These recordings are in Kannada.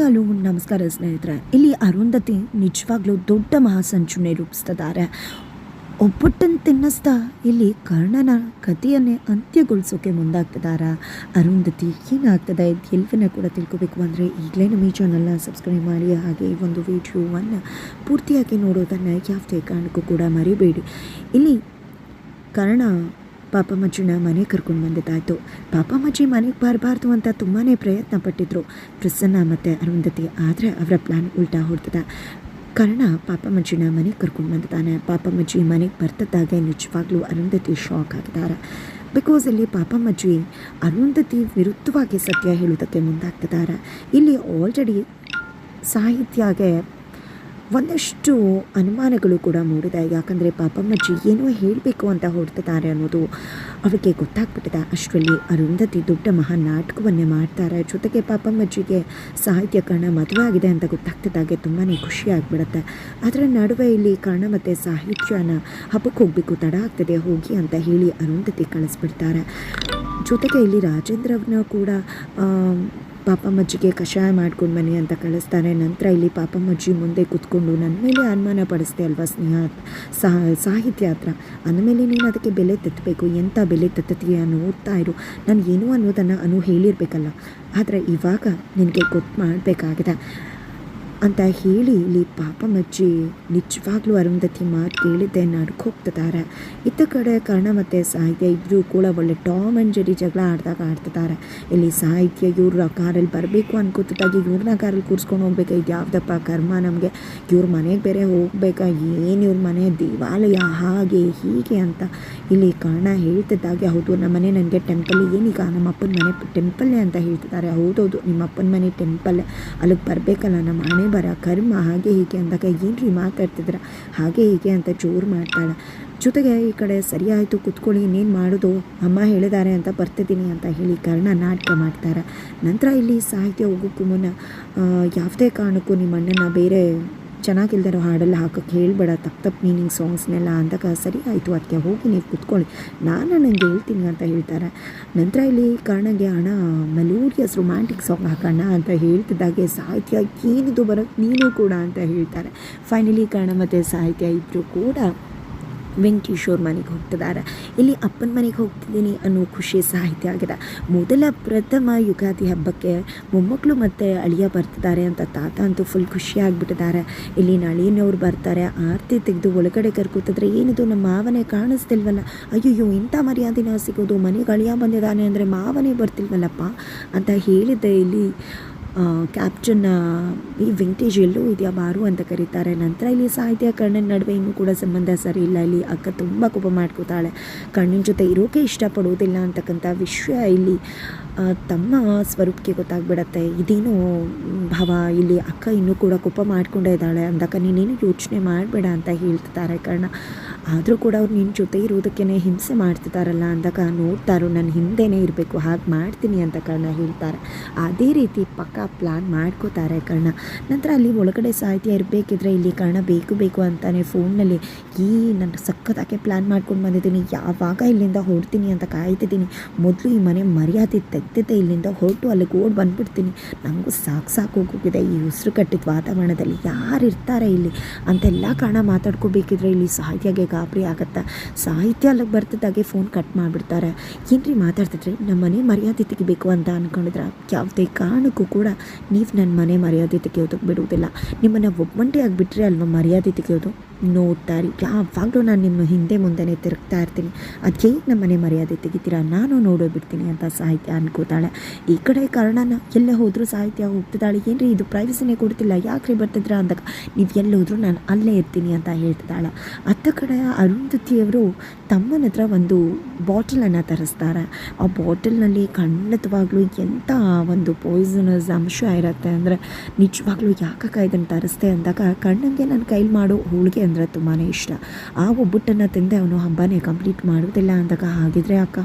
ಹಲೋ, ನಮಸ್ಕಾರ ಸ್ನೇಹಿತರೆ. ಇಲ್ಲಿ ಅರುಂಧತಿ ನಿಜವಾಗ್ಲೂ ದೊಡ್ಡ ಮಹಾಸಂಚುನೆ ರೂಪಿಸ್ತಿದ್ದಾರೆ. ಒಬ್ಬಟ್ಟನ್ನು ತಿನ್ನಿಸ್ತಾ ಇಲ್ಲಿ ಕರ್ಣನ ಕಥೆಯನ್ನೇ ಅಂತ್ಯಗೊಳಿಸೋಕೆ ಮುಂದಾಗ್ತಿದ್ದಾರೆ. ಅರುಂಧತಿ, ಏನಾಗ್ತದೆ? ಎಲ್ಲವನ್ನ ಕೂಡ ತಿಳ್ಕೊಬೇಕು ಅಂದರೆ ಈಗಲೇ ನಮ್ಮ ಈ ಚಾನಲ್ನ ಸಬ್ಸ್ಕ್ರೈಬ್ ಮಾಡಿ. ಹಾಗೆ ಈ ಒಂದು ವಿಡಿಯೋವನ್ನು ಪೂರ್ತಿಯಾಗಿ ನೋಡೋದನ್ನು ಯಾವುದೇ ಕಾರಣಕ್ಕೂ ಕೂಡ ಮರಿಬೇಡಿ. ಇಲ್ಲಿ ಕರ್ಣ ಪಾಪಮ್ಮಜ್ಜಿನ ಮನೆ ಕರ್ಕೊಂಡು ಬಂದಿದ್ದಾಯಿತು. ಪಾಪಮ್ಮಜ್ಜಿ ಮನೆಗೆ ಬರಬಾರ್ದು ಅಂತ ತುಂಬಾ ಪ್ರಯತ್ನ ಪಟ್ಟಿದ್ರು. ಪ್ರಸನ್ನ ಮತ್ತು ಅರುಂಧತಿ, ಆದರೆ ಅವರ ಪ್ಲ್ಯಾನ್ ಉಲ್ಟಾ ಹೊಡ್ತದೆ ಕರ್ಣ ಪಾಪಮ್ಮಜ್ಜಿನ ಮನೆಗೆ ಕರ್ಕೊಂಡು ಬಂದಿದ್ದಾನೆ. ಪಾಪಮ್ಮಜ್ಜಿ ಮನೆಗೆ ಬರ್ತದಾಗೆ ನಿಜವಾಗ್ಲೂ ಅರುಂಧತಿ ಶಾಕ್ ಆಗಿದ್ದಾರೆ. ಬಿಕಾಸ್ ಇಲ್ಲಿ ಪಾಪಮ್ಮಜ್ಜಿ ಅರುಂಧತಿ ವಿರುದ್ಧವಾಗಿ ಸತ್ಯ ಹೇಳೋದಕ್ಕೆ ಮುಂದಾಗ್ತಿದ್ದಾರೆ. ಇಲ್ಲಿ ಆಲ್ರೆಡಿ ಸಾಹಿತ್ಯಗೆ ಒಂದಷ್ಟು ಅನುಮಾನಗಳು ಕೂಡ ಮೂಡಿದೆ. ಯಾಕಂದರೆ ಪಾಪಮ್ಮಜ್ಜಿ ಏನೋ ಹೇಳಬೇಕು ಅಂತ ಹೊರಡ್ತಿದ್ದಾರೆ ಅನ್ನೋದು ಅವರಿಗೆ ಗೊತ್ತಾಗ್ಬಿಟ್ಟಿದೆ. ಅಷ್ಟರಲ್ಲಿ ಅರುಂಧತಿ ದೊಡ್ಡ ಮಹಾ ನಾಟಕವನ್ನೇ ಮಾಡ್ತಾರೆ. ಜೊತೆಗೆ ಪಾಪಮ್ಮಜ್ಜಿಗೆ ಸಾಹಿತ್ಯ ಕರ್ಣ ಮದುವೆ ಆಗಿದೆ ಅಂತ ಗೊತ್ತಾಗ್ತಿದ್ದಾಗೆ ತುಂಬಾ ಖುಷಿ ಆಗಿಬಿಡುತ್ತೆ. ಅದರ ನಡುವೆ ಇಲ್ಲಿ ಕರ್ಣ ಮತ್ತು ಸಾಹಿತ್ಯನ ಹಬ್ಬಕ್ಕೆ ಹೋಗಬೇಕು ತಡ ಆಗ್ತದೆ. ಹೋಗಿ ಅಂತ ಹೇಳಿ ಅರುಂಧತಿ ಕಳಿಸ್ಬಿಡ್ತಾರೆ. ಜೊತೆಗೆ ಇಲ್ಲಿ ರಾಜೇಂದ್ರವನ್ನ ಕೂಡ ಪಾಪಮ್ಮಜ್ಜಿಗೆ ಕಷಾಯ ಮಾಡ್ಕೊಂಡು ಬನ್ನಿ ಅಂತ ಕಳಿಸ್ತಾರೆ. ನಂತರ ಇಲ್ಲಿ ಪಾಪಮ್ಮಜ್ಜಿ ಮುಂದೆ ಕೂತ್ಕೊಂಡು ನನ್ನ ಮೇಲೆ ಅನುಮಾನ ಪಡಿಸ್ದೆ ಅಲ್ವಾ ಸ್ನೇಹ? ಸಾಹಿತ್ಯ ಹತ್ರ. ಅಂದಮೇಲೆ ನೀನು ಅದಕ್ಕೆ ಬೆಲೆ ತೆತ್ತಬೇಕು ಎಂಥ ಬೆಲೆ ತೆತ್ತುತ್ತೀಯ ಅನ್ನೋ ಓದ್ತಾ ಇರು. ನಾನು ಏನು ಅನ್ನೋದನ್ನು ಅನು ಹೇಳಿರಬೇಕಲ್ಲ. ಆದರೆ ಇವಾಗ ನಿನಗೆ ಗೊತ್ತು ಮಾಡಬೇಕಾಗಿದೆ. ಅಂತ ಹೇಳಿ ಇಲ್ಲಿ ಪಾಪಮ್ಮಜ್ಜಿ ನಿಜವಾಗ್ಲೂ ಅರುಂಧತಿ ಮಾತು ಕೇಳಿದ್ದೆ ನಡ್ಕೋಗ್ತಿದ್ದಾರೆ ಇತ್ತ ಕಡೆ ಕರ್ಣ ಮತ್ತು ಸಾಹಿತ್ಯ ಇಬ್ಬರು ಕೂಡ ಒಳ್ಳೆ ಟಾಮ್ ಆ್ಯಂಡ್ ಜೆರಿ ಜಗಳ ಆಡಿದಾಗ ಆಡ್ತಿದ್ದಾರೆ. ಇಲ್ಲಿ ಸಾಹಿತ್ಯ ಇವ್ರ ಕಾರಲ್ಲಿ ಬರಬೇಕು ಅನ್ಕೋತಿದ್ದಾಗ ಇವ್ರನ್ನ ಕಾರಲ್ಲಿ ಕೂರಿಸ್ಕೊಂಡು ಹೋಗ್ಬೇಕಾ? ಇದು ಯಾವ್ದಪ್ಪ ಕರ್ಮ ನಮಗೆ? ಇವ್ರ ಮನೆಗೆ ಬೇರೆ ಹೋಗ್ಬೇಕಾ? ಏನು ಇವ್ರ ಮನೆ? ದೇವಾಲಯ ಹಾಗೆ ಹೀಗೆ ಅಂತ. ಇಲ್ಲಿ ಕರ್ಣ ಹೇಳ್ತಿದ್ದಾಗೆ, ಹೌದು, ನಮ್ಮ ಮನೆ ನನಗೆ ಟೆಂಪಲ್ ಏನೀಗ? ನಮ್ಮ ಅಪ್ಪನ ಮನೆ ಟೆಂಪಲ್ಲೇ ಅಂತ ಹೇಳ್ತಿದ್ದಾರೆ. ಹೌದೌದು, ನಿಮ್ಮ ಅಪ್ಪನ ಮನೆ ಟೆಂಪಲ್. ಅಲ್ಲಿಗೆ ಬರಬೇಕಲ್ಲ, ನಮ್ಮ ಹಣೆ ಬರ ಕರ್ಮ ಹಾಗೆ ಹೀಗೆ ಅಂದಾಗ ಏನು ರೀ ಮಾತಾಡ್ತಿದ್ರ? ಹಾಗೆ ಹೀಗೆ ಅಂತ ಜೋರು ಮಾಡ್ತಾಳೆ. ಜೊತೆಗೆ ಈ ಕಡೆ ಸರಿ ಆಯಿತು ಕುತ್ಕೊಳ್ಳಿ, ಇನ್ನೇನು ಮಾಡೋದು? ಅಮ್ಮ ಹೇಳಿದ್ದಾರೆ ಅಂತ ಬರ್ತಿದ್ದೀನಿ ಅಂತ ಹೇಳಿ ಕರ್ಣ ನಾಟಕ ಮಾಡ್ತಾರೆ. ನಂತರ ಇಲ್ಲಿ ಸಾಹಿತ್ಯ ಹೋಗೋಕ್ಕೂ ಮುನ್ನ ಯಾವುದೇ ಕಾರಣಕ್ಕೂ ನಿಮ್ಮ ಅಣ್ಣನ ಬೇರೆ ಚೆನ್ನಾಗಿಲ್ದಿರೋ ಹಾಡೆಲ್ಲ ಹಾಕೋಕ್ಕೆ ಹೇಳ್ಬೇಡ, ತಪ್ಪು ತಪ್ಪು ಮೀನಿಂಗ್ ಸಾಂಗ್ಸ್ನೆಲ್ಲ ಅಂದಾಗ ಸರಿ ಆಯಿತು, ಅದಕ್ಕೆ ಹೋಗಿ ನೀವು ಕುತ್ಕೊಳ್ಳಿ. ನಾನು ನನಗೆ ಹೇಳ್ತೀನಿ ಅಂತ ಹೇಳ್ತಾರೆ. ನಂತರ ಇಲ್ಲಿ ಕರ್ಣಗೆ, ಅಣ್ಣ, ಮೆಲೋರಿಯಸ್ ರೊಮ್ಯಾಂಟಿಕ್ ಸಾಂಗ್ ಹಾಕೋಣ ಅಂತ ಹೇಳ್ತಿದ್ದಾಗೆ ಸಾಹಿತ್ಯ ಏನಿದು ಬರೋಕ್ಕೆ ನೀನು ಕೂಡ ಅಂತ ಹೇಳ್ತಾರೆ. ಫೈನಲಿ ಕರ್ಣ ಮತ್ತು ಸಾಹಿತ್ಯ ಇಬ್ಬರು ಕೂಡ ವೆಂಕಟೇಶ್ವರ್ ಮನೆಗೆ ಹೋಗ್ತಿದ್ದಾರೆ ಇಲ್ಲಿ ಅಪ್ಪನ ಮನೆಗೆ ಹೋಗ್ತಿದ್ದೀನಿ ಅನ್ನೋ ಖುಷಿ ಸಾಹಿತ್ಯ ಆಗಿದೆ. ಮೊದಲ ಪ್ರಥಮ ಯುಗಾದಿ ಹಬ್ಬಕ್ಕೆ ಮೊಮ್ಮಕ್ಕಳು ಮತ್ತು ಅಳಿಯ ಬರ್ತಿದ್ದಾರೆ ಅಂತ ತಾತ ಅಂತೂ ಫುಲ್ ಖುಷಿ ಆಗಿಬಿಟ್ಟಿದ್ದಾರೆ ಇಲ್ಲಿ ನಳಿನವ್ರು ಬರ್ತಾರೆ, ಆರತಿ ತೆಗೆದು ಒಳಗಡೆ ಕರ್ಕೋತಿದ್ರೆ ಏನಿದು ನಮ್ಮ ಮಾವನೇ ಕಾಣಿಸ್ತಿಲ್ವಲ್ಲ. ಅಯ್ಯೋಯ್ಯೋ, ಇಂಥ ಮರ್ಯಾದೆನ ಸಿಗೋದು, ಮನೆಗೆ ಅಳಿಯ ಬಂದಿದ್ದಾನೆ ಅಂದರೆ ಮಾವನೇ ಬರ್ತಿಲ್ವಲ್ಲಪ್ಪ ಅಂತ ಹೇಳಿದ್ದೆ ಇಲ್ಲಿ. ಕ್ಯಾಪ್ಟನ್ನ ಈ ವಿಂಟೇಜ್ ಎಲ್ಲೂ ಇದೆಯಾ ಬಾರು ಅಂತ ಕರೀತಾರೆ. ನಂತರ ಇಲ್ಲಿ ಸಾಹಿತ್ಯ ಕರ್ಣನ ನಡುವೆ ಇನ್ನೂ ಕೂಡ ಸಂಬಂಧ ಸರಿ ಇಲ್ಲ. ಇಲ್ಲಿ ಅಕ್ಕ ತುಂಬ ಕೋಪ ಮಾಡ್ಕೋತಾಳೆ. ಕಣ್ಣಿನ ಜೊತೆ ಇರೋಕೆ ಇಷ್ಟಪಡೋದಿಲ್ಲ ಅಂತಕ್ಕಂಥ ವಿಷಯ ಇಲ್ಲಿ ತಮ್ಮ ಸ್ವರೂಪಕ್ಕೆ ಗೊತ್ತಾಗ್ಬಿಡತ್ತೆ. ಇದೇನು ಭಾವ, ಇಲ್ಲಿ ಅಕ್ಕ ಇನ್ನೂ ಕೂಡ ಕೋಪ ಮಾಡ್ಕೊಂಡೇ ಇದ್ದಾಳೆ. ಅಂದಕ್ಕ ನೀನೇನು ಯೋಚನೆ ಮಾಡಬೇಡ ಅಂತ ಹೇಳ್ತಿದ್ದಾರೆ ಕರ್ಣ. ಆದರೂ ಕೂಡ ಅವ್ರು ನಿನ್ನ ಜೊತೆ ಇರೋದಕ್ಕೇ ಹಿಂಸೆ ಮಾಡ್ತಿದ್ದಾರಲ್ಲ ಅಂದಾಗ ನೋಡ್ತಾರೋ ನನ್ನ ಹಿಂದೆನೇ ಇರಬೇಕು, ಹಾಗೆ ಮಾಡ್ತೀನಿ ಅಂತ ಕರ್ಣ ಹೇಳ್ತಾರೆ. ಅದೇ ರೀತಿ ಪಕ್ಕ ಪ್ಲ್ಯಾನ್ ಮಾಡ್ಕೋತಾರೆ ಕರ್ಣ. ನಂತರ ಅಲ್ಲಿ ಒಳಗಡೆ ಸಾಹಿತ್ಯ ಇರಬೇಕಿದ್ರೆ ಇಲ್ಲಿ ಕರ್ಣ ಬೇಕು ಬೇಕು ಅಂತಾನೆ ಫೋನ್ನಲ್ಲಿ ಈ ನನ್ನ ಸಖತ್ತಾಗೆ ಪ್ಲ್ಯಾನ್ ಮಾಡ್ಕೊಂಡು ಬಂದಿದ್ದೀನಿ, ಯಾವಾಗ ಇಲ್ಲಿಂದ ಹೊರಡ್ತೀನಿ ಅಂತ ಕಾಯ್ತಿದ್ದೀನಿ. ಮೊದಲು ಈ ಮನೆ ಮರ್ಯಾದೆ ತೆಗ್ದಿದ್ದೆ, ಇಲ್ಲಿಂದ ಹೊರಟು ಅಲ್ಲಿಗೆ ಓಡ್ ಬಂದ್ಬಿಡ್ತೀನಿ. ನನಗೂ ಸಾಕು ಸಾಕು ಹೋಗೋಗಿದೆ ಈ ಉಸಿರು ಕಟ್ಟಿದ ವಾತಾವರಣದಲ್ಲಿ. ಯಾರು ಇರ್ತಾರೆ ಇಲ್ಲಿ? ಅಂತೆಲ್ಲ ಕಾರಣ ಮಾತಾಡ್ಕೋಬೇಕಿದ್ರೆ ಇಲ್ಲಿ ಸಾಹಿತ್ಯಗೆ ಗಾಬರಿ ಆಗತ್ತೆ? ಸಾಹಿತ್ಯ ಅಲ್ಲಿಗೆ ಬರ್ತಿದ್ದಾಗೆ ಫೋನ್ ಕಟ್ ಮಾಡಿಬಿಡ್ತಾರೆ. ಏನ್ರಿ ಮಾತಾಡ್ತಿದ್ರಿ? ನಮ್ಮ ಮನೆ ಮರ್ಯಾದೆ ತೆಗಿಬೇಕು ಅಂತ ಅಂದ್ಕೊಂಡಿದ್ರೆ ಯಾವುದೇ ಕಾರಣಕ್ಕೂ ಕೂಡ ನೀವು ನನ್ನ ಮನೆ ಮರ್ಯಾದೆ ತೆಗೆಯೋದಕ್ಕೆ ಬಿಡುವುದಿಲ್ಲ ನಿಮ್ಮನ್ನು ಒಬ್ಬಂಟಿ ಆಗಿಬಿಟ್ರೆ ಅಲ್ವಾ ಮರ್ಯಾದೆ ತೆಗೆಯೋದು ನೋಡ್ತಾ ಇರಿ ಯಾವಾಗಲೂ ನಾನು ನಿಮ್ಮ ಹಿಂದೆ ಮುಂದೆನೇ ತಿರುಗ್ತಾ ಇರ್ತೀನಿ. ಅದಕ್ಕೆ ನಮ್ಮ ಮನೆ ಮರ್ಯಾದೆ ತೆಗಿತೀರಾ? ನಾನು ನೋಡೋ ಬಿಡ್ತೀನಿ ಅಂತ ಸಾಹಿತ್ಯ ಅನ್ಕೋತಾಳೆ. ಈ ಕಡೆ ಕಾರಣನ, ಎಲ್ಲೇ ಹೋದರೂ ಸಾಹಿತ್ಯ ಹೋಗ್ತಿದ್ದಾಳೆ. ರೀ ಇದು ಪ್ರೈವಸಿನೇ ಕೊಡ್ತಿಲ್ಲ. ಯಾಕ್ರಿ ಬರ್ತಿದ್ರ ಅಂದಾಗ, ನೀವು ಎಲ್ಲಿ ಹೋದ್ರೂ ನಾನು ಅಲ್ಲೇ ಇರ್ತೀನಿ ಅಂತ ಹೇಳ್ತಿದ್ದಾಳೆ ಅತ್ತ ಕಡೆ ಅರುಂಧತಿಯವರು ತಮ್ಮನ ಹತ್ರ ಒಂದು ಬಾಟಲನ್ನು ತರಿಸ್ತಾರೆ. ಆ ಬಾಟಲ್ನಲ್ಲಿ ಖಂಡಿತವಾಗ್ಲೂ ಎಂಥ ಒಂದು ಪಾಯ್ಸನಸ್ ಅಂಶ ಇರುತ್ತೆ ಅಂದರೆ, ನಿಜವಾಗ್ಲೂ ಯಾಕಕ್ಕ ಇದನ್ನು ತರಿಸ್ದೆ ಅಂದಾಗ, ಕಣ್ಣಂಗೆ ನನ್ನ ಕೈಲಿ ಮಾಡೋ ಹೋಳಿಗೆ ಅಂದರೆ ತುಂಬಾ ಇಷ್ಟ. ಆ ಒಬ್ಬಟ್ಟನ್ನು ತಿಂದೆ ಅವನು ಹಬ್ಬನೇ ಕಂಪ್ಲೀಟ್ ಮಾಡೋದಿಲ್ಲ ಅಂದಾಗ ಹಾಗಿದ್ರೆ ಅಕ್ಕ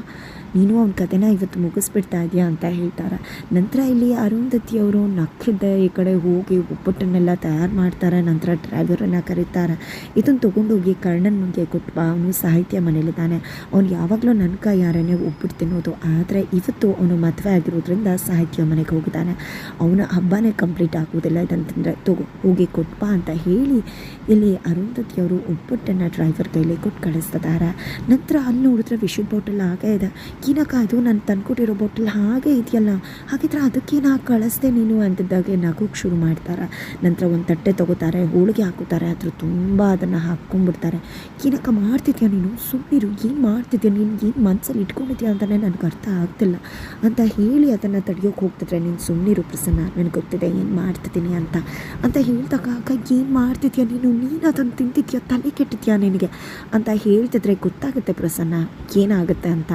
ನೀನು ಅವ್ನ ಕತೆನ ಇವತ್ತು ಮುಗಿಸ್ಬಿಡ್ತಾ ಇದೆಯಾ ಅಂತ ಹೇಳ್ತಾರೆ. ನಂತರ ಇಲ್ಲಿ ಅರುಂಧತಿಯವರು ನಕ್ಕಿದ್ದೆ ಈ ಕಡೆ ಹೋಗಿ ಒಬ್ಬಟ್ಟನ್ನೆಲ್ಲ ತಯಾರು ಮಾಡ್ತಾರೆ. ನಂತರ ಡ್ರೈವರನ್ನು ಕರೀತಾರೆ. ಇದನ್ನು ತೊಗೊಂಡೋಗಿ ಕರ್ಣನ ಮುಂದೆ ಕೊಟ್ಟು ಅವನು ಸಾಹಿತ್ಯ ಮನೇಲಿದ್ದಾನೆ ಅವ್ನು ಯಾವಾಗಲೂ ನನ್ನ ಕೈಯಾರನೇ ಒಬ್ಬಿಟ್ಟು ತಿನ್ನೋದು. ಆದರೆ ಇವತ್ತು ಅವನು ಮದುವೆ ಆಗಿರೋದ್ರಿಂದ ಸಾಹಿತ್ಯ ಮನೆಗೆ ಹೋಗಿದ್ದಾನೆ. ಅವನ ಹಬ್ಬನೇ ಕಂಪ್ಲೀಟ್ ಆಗೋದಿಲ್ಲ ಇದಂತಂದರೆ ತಗೋ, ಹೋಗಿ ಕೊಟ್ಟು ಬಾ ಅಂತ ಹೇಳಿ ಇಲ್ಲಿ ಅರುಂಧತಿಯವರು ಒಬ್ಬಟ್ಟನ್ನು ಡ್ರೈವರ್ ಕೈಲಿ ಕೊಟ್ಟು ಕಳಿಸ್ತಿದ್ದಾರೆ ನಂತರ ಅಲ್ಲಿ ನೋಡಿದ್ರೆ ವಿಷು ಬಾಟಲ್ ಆಗೇ ಇದೆ. ಏನಕ್ಕ ಕಾಯ್ದು ನಾನು ತಂದ್ಕೊಟ್ಟಿರೋ ಬಾಟಲ್ ಹಾಗೆ ಇದೆಯಲ್ಲ, ಹಾಗಿದ್ರೆ ಅದಕ್ಕೆ ನಾ ಕಳಿಸ್ದೆ ನೀನು ಅಂತಿದ್ದಾಗೆ ನಗೋಕ್ಕೆ ಶುರು ಮಾಡ್ತಾರೆ. ನಂತರ ಒಂದು ತಟ್ಟೆ ತಗೋತಾರೆ, ಹೋಳಿಗೆ ಹಾಕುತ್ತಾರೆ ಅದ್ರ ತುಂಬ ಅದನ್ನು ಹಾಕ್ಕೊಂಡ್ಬಿಡ್ತಾರೆ. ಏನಕ್ಕ ಮಾಡ್ತಿದ್ಯಾ ನೀನು? ಸುಮ್ಮನಿರು ಏನು ಮಾಡ್ತಿದ್ಯಾ ನೀನು? ಏನು ಮನಸ್ಸಲ್ಲಿ ಇಟ್ಕೊಂಡಿದ್ಯಾ ಅಂತಲೇ ನನಗೆ ಅರ್ಥ ಆಗ್ತಿಲ್ಲ. ಅಂತ ಹೇಳಿ ಅದನ್ನು ತಡೆಯೋಕೆ ಹೋಗ್ತಿದ್ರೆ ನೀನು ಸುಮ್ಮನಿರು ಪ್ರಸನ್ನ, ನನಗೆ ಗೊತ್ತಿದೆ ಏನು ಮಾಡ್ತಿದ್ದೀನಿ ಅಂತ. ಅಂತ ಹೇಳಿದಾಗ, ಅಕ್ಕ ಏನು ಮಾಡ್ತಿದ್ಯಾ ನೀನು? ನೀನು ಅದನ್ನು ತಿಂತಿದ್ಯಾ? ತಲೆ ಕೆಟ್ಟಿದ್ಯಾ ನಿನಗೆ? ಅಂತ ಹೇಳ್ತಿದ್ರೆ ಗೊತ್ತಾಗುತ್ತೆ ಪ್ರಸನ್ನ, ಏನಾಗುತ್ತೆ ಅಂತ.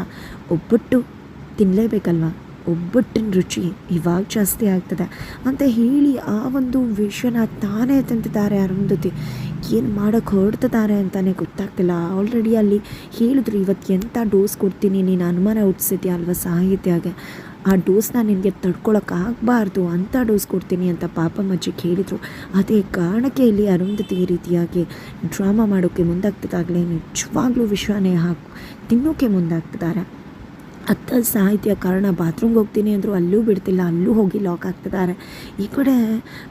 ಒಬ್ಬಟ್ಟು ತಿನ್ನಲೇಬೇಕಲ್ವ ಒಬ್ಬಟ್ಟಿನ ರುಚಿ ಇವಾಗ ಜಾಸ್ತಿ ಆಗ್ತದೆ. ಅಂತ ಹೇಳಿ ಆ ಒಂದು ವಿಷಯನ ತಾನೇ ತಂತಿದ್ದಾರೆ ಅರುಂಧತಿ. ಏನು ಮಾಡೋಕ್ಕೆ ಹೊರಡ್ತಿದ್ದಾರೆ ಅಂತಲೇ ಗೊತ್ತಾಗ್ತಿಲ್ಲ. ಆಲ್ರೆಡಿ ಅಲ್ಲಿ ಹೇಳಿದ್ರು ಇವತ್ತು ಎಂಥ ಡೋಸ್ ಕೊಡ್ತೀನಿ? ನೀನು ಅನುಮಾನ ಹುಟ್ಟಿಸಿದ್ಯಾ ಅಲ್ವಾ ಸಾಹಿತ್ಯಾಗೆ? ಆ ಡೋಸ್ನ ನಿನಗೆ ತಡ್ಕೊಳಕ್ಕಾಗಬಾರ್ದು ಅಂಥ ಡೋಸ್ ಕೊಡ್ತೀನಿ ಅಂತ ಪಾಪ ಮಜ್ಜಿಗೆ ಹೇಳಿದರು ಅದೇ ಕಾರಣಕ್ಕೆ ಇಲ್ಲಿ ಅರುಂಧತಿ ಈ ರೀತಿಯಾಗಿ ಡ್ರಾಮಾ ಮಾಡೋಕ್ಕೆ ಮುಂದಾಗ್ತಿದ್ದಾಗಲೇ ನಿಜವಾಗ್ಲೂ ವಿಶ್ವನೇ ಹಾಕು ತಿನ್ನೋಕ್ಕೆ ಮುಂದಾಗ್ತಿದ್ದಾರೆ. ಅತ್ತ ಸಾಹಿತ್ಯ ಕಾರಣ ಬಾತ್ರೂಮ್ಗೆ ಹೋಗ್ತೀನಿ ಅಂದರು ಅಲ್ಲೂ ಬಿಡ್ತಿಲ್ಲ, ಅಲ್ಲೂ ಹೋಗಿ ಲಾಕ್ ಆಗ್ತಿದ್ದಾರೆ ಈ ಕಡೆ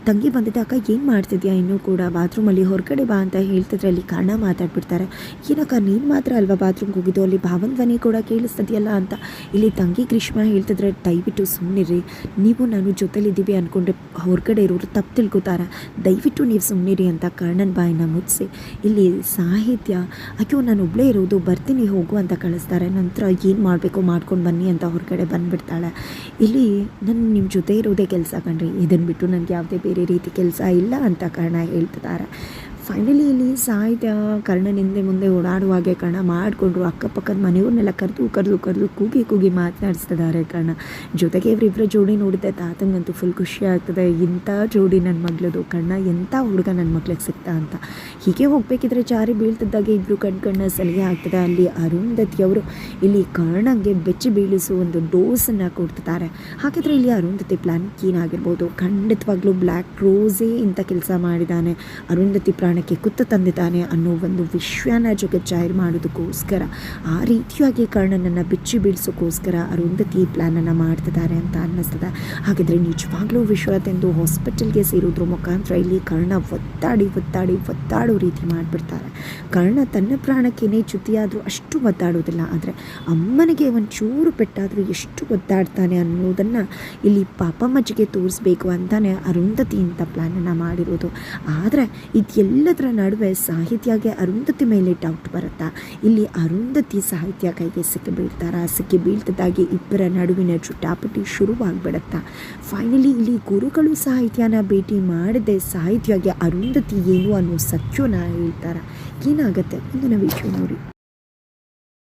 ತಂಗಿ ಬಂದಿದ್ದ, ಅಕ್ಕ, ಏನು ಮಾಡ್ತಿದ್ಯಾ ಇನ್ನೂ ಕೂಡ? ಬಾತ್ರೂಮಲ್ಲಿ ಹೊರಗಡೆ ಬಾ ಅಂತ ಹೇಳ್ತಿದ್ರೆ ಅಲ್ಲಿ ಕಾರಣ ಮಾತಾಡ್ಬಿಡ್ತಾರೆ. ಏನಕ್ಕ, ನೀನು ಮಾತ್ರ ಅಲ್ವಾ ಬಾತ್ರೂಮ್ಗೆ ಹೋಗಿದ್ದು? ಅಲ್ಲಿ ಭಾವನ ಧ್ವನಿ ಕೂಡ ಕೇಳಿಸ್ತದೆಯಲ್ಲ ಅಂತ. ಇಲ್ಲಿ ತಂಗಿ ಗ್ರೀಷ್ಮ ಹೇಳ್ತಿದ್ರೆ, ದಯವಿಟ್ಟು ಸುಮ್ಮನಿರಿ ನೀವು ನಾನು ಜೊತೆಲಿದ್ದೀವಿ ಅಂದ್ಕೊಂಡ್ರೆ ಹೊರಗಡೆ ಇರೋರು ತಪ್ಪು ತಿಳ್ಕೊತಾರೆ. ದಯವಿಟ್ಟು ನೀವು ಸುಮ್ಮನಿರಿ ಅಂತ ಕರ್ಣನ್ ಬಾಯಿನ ಮುಚ್ಚಿ ಇಲ್ಲಿ ಸಾಹಿತ್ಯ, ಅಯ್ಯೋ ನಾನು ಒಬ್ಬಳೇ ಇರೋದು, ಬರ್ತೀನಿ ಹೋಗು ಅಂತ ಕಳಿಸ್ತಾರೆ. ನಂತರ ಏನು ಮಾಡಬೇಕು? ಮಾಡ್ಕೊಂಡು ಬನ್ನಿ ಅಂತ ಹೊರಗಡೆ ಬಂದುಬಿಡ್ತಾಳೆ. ಇಲ್ಲಿ ನನ್ನ ನಿಮ್ಮ ಜೊತೆ ಇರೋದೇ ಕೆಲಸ ಕಣ್ರಿ. ಇದನ್ನು ಬಿಟ್ಟು ನನಗೆ ಯಾವುದೇ ಬೇರೆ ರೀತಿ ಕೆಲಸ ಇಲ್ಲ ಅಂತ ಕಾರಣ ಹೇಳ್ತಿದ್ದಾರೆ. ಫೈನಲಿ ಇಲ್ಲಿ ಸಾಹಿತ್ಯ ಕರ್ಣನ ಹಿಂದೆ ಮುಂದೆ ಓಡಾಡುವಾಗೆ ಕರ್ಣ ಮಾಡಿಕೊಂಡ್ರು ಅಕ್ಕಪಕ್ಕದ ಮನೆಯವ್ರನ್ನೆಲ್ಲ ಕರೆದು ಕರೆದು ಕರೆದು ಕೂಗಿ ಕೂಗಿ ಮಾತನಾಡಿಸ್ತಿದ್ದಾರೆ ಕರ್ಣ. ಜೊತೆಗೆ ಇವರಿಬ್ಬರ ಜೋಡಿ ನೋಡಿದ್ದೆ ತಾತಂಗಂತೂ ಫುಲ್ ಖುಷಿ ಆಗ್ತದೆ. ಇಂಥ ಜೋಡಿ ನನ್ನ ಮಗಳದು. ಕಣ್ಣ ಎಂಥ ಹುಡುಗ ನನ್ನ ಮಗ್ಳಿಗೆ ಸಿಗ್ತಾ ಅಂತ. ಹೀಗೆ ಹೋಗಬೇಕಿದ್ರೆ ಜಾರಿ ಬೀಳ್ತಿದ್ದಾಗೆ ಇಬ್ಬರು ಕಣ್ ಕಣ್ಣ ಸಲಿಗೆ ಆಗ್ತದೆ. ಅಲ್ಲಿ ಅರುಂಧತಿಯವರು ಇಲ್ಲಿ ಕರ್ಣಗೆ ಬೆಚ್ಚಿ ಬೀಳಿಸುವ ಒಂದು ಡೋಸನ್ನು ಕೊಡ್ತಿದ್ದಾರೆ. ಹಾಗಿದ್ರೆ ಇಲ್ಲಿ ಅರುಂಧತಿ ಪ್ಲಾನ್ ಆಗಿರ್ಬೋದು. ಖಂಡಿತವಾಗ್ಲೂ ಬ್ಲ್ಯಾಕ್ ರೋಸೇ ಇಂಥ ಕೆಲಸ ಮಾಡಿದ್ದಾನೆ. ಅರುಂಧತಿ ಪ್ರಾಣಕ್ಕೆ ಕುತ್ತು ತಂದಿದ್ದಾನೆ ಅನ್ನೋ ಒಂದು ವಿಶ್ವನ ಜೊತೆ ಜಾಹಿರ್ ಮಾಡೋದಕ್ಕೋಸ್ಕರ, ಆ ರೀತಿಯಾಗಿ ಕರ್ಣನನ್ನು ಬಿಚ್ಚಿ ಬೀಳಿಸೋಕ್ಕೋಸ್ಕರ ಅರುಂಧತಿ ಪ್ಲ್ಯಾನನ್ನು ಮಾಡ್ತಿದ್ದಾರೆ ಅಂತ ಅನ್ನಿಸ್ತದೆ. ಹಾಗಿದ್ರೆ ನಿಜವಾಗ್ಲೂ ವಿಶ್ವತೆಂದು ಹಾಸ್ಪಿಟಲ್ಗೆ ಸೇರೋದ್ರ ಮುಖಾಂತರ ಇಲ್ಲಿ ಕರ್ಣ ಒತ್ತಾಡಿ ಒತ್ತಾಡಿ ಒತ್ತಾಡೋ ರೀತಿ ಮಾಡಿಬಿಡ್ತಾರೆ. ಕರ್ಣ ತನ್ನ ಪ್ರಾಣಕ್ಕೇನೆ ಚ್ಯುತಿಯಾದರೂ ಅಷ್ಟು ಒದ್ದಾಡೋದಿಲ್ಲ, ಆದರೆ ಅಮ್ಮನಿಗೆ ಒಂಚೂರು ಪೆಟ್ಟಾದರೂ ಎಷ್ಟು ಒದ್ದಾಡ್ತಾನೆ ಅನ್ನೋದನ್ನು ಇಲ್ಲಿ ಪಾಪಮ್ಮಜ್ಜಿಗೆ ತೋರಿಸ್ಬೇಕು ಅಂತಾನೆ ಅರುಂಧತಿ ಇಂಥ ಪ್ಲ್ಯಾನನ್ನು ಮಾಡಿರೋದು. ಆದರೆ ಇದೆಲ್ಲದರ ನಡುವೆ ಸಾಹಿತ್ಯಗೆ ಅರುಂಧತಿ ಮೇಲೆ ಡೌಟ್ ಬರುತ್ತಾ? ಇಲ್ಲಿ ಅರುಂಧತಿ ಸಾಹಿತ್ಯ ಕೈಗೆ ಸಿಕ್ಕಿ ಬೀಳ್ತಾರ? ಸಿಕ್ಕಿ ಬೀಳ್ತದಾಗಿ ಇಬ್ಬರ ನಡುವಿನ ಚುಟಾಪಟಿ ಶುರುವಾಗ್ಬಿಡುತ್ತಾ? ಫೈನಲಿ ಇಲ್ಲಿ ಗುರುಗಳು ಸಾಹಿತ್ಯನ ಭೇಟಿ ಮಾಡದೆ ಸಾಹಿತ್ಯಗೆ ಅರುಂಧತಿ ಏನು ಅನ್ನೋ ಸತ್ಯನ ಹೇಳ್ತಾರ? ಏನಾಗುತ್ತೆ? ಮುಂದಿನ ವಿಷಯ ನೋಡಿ.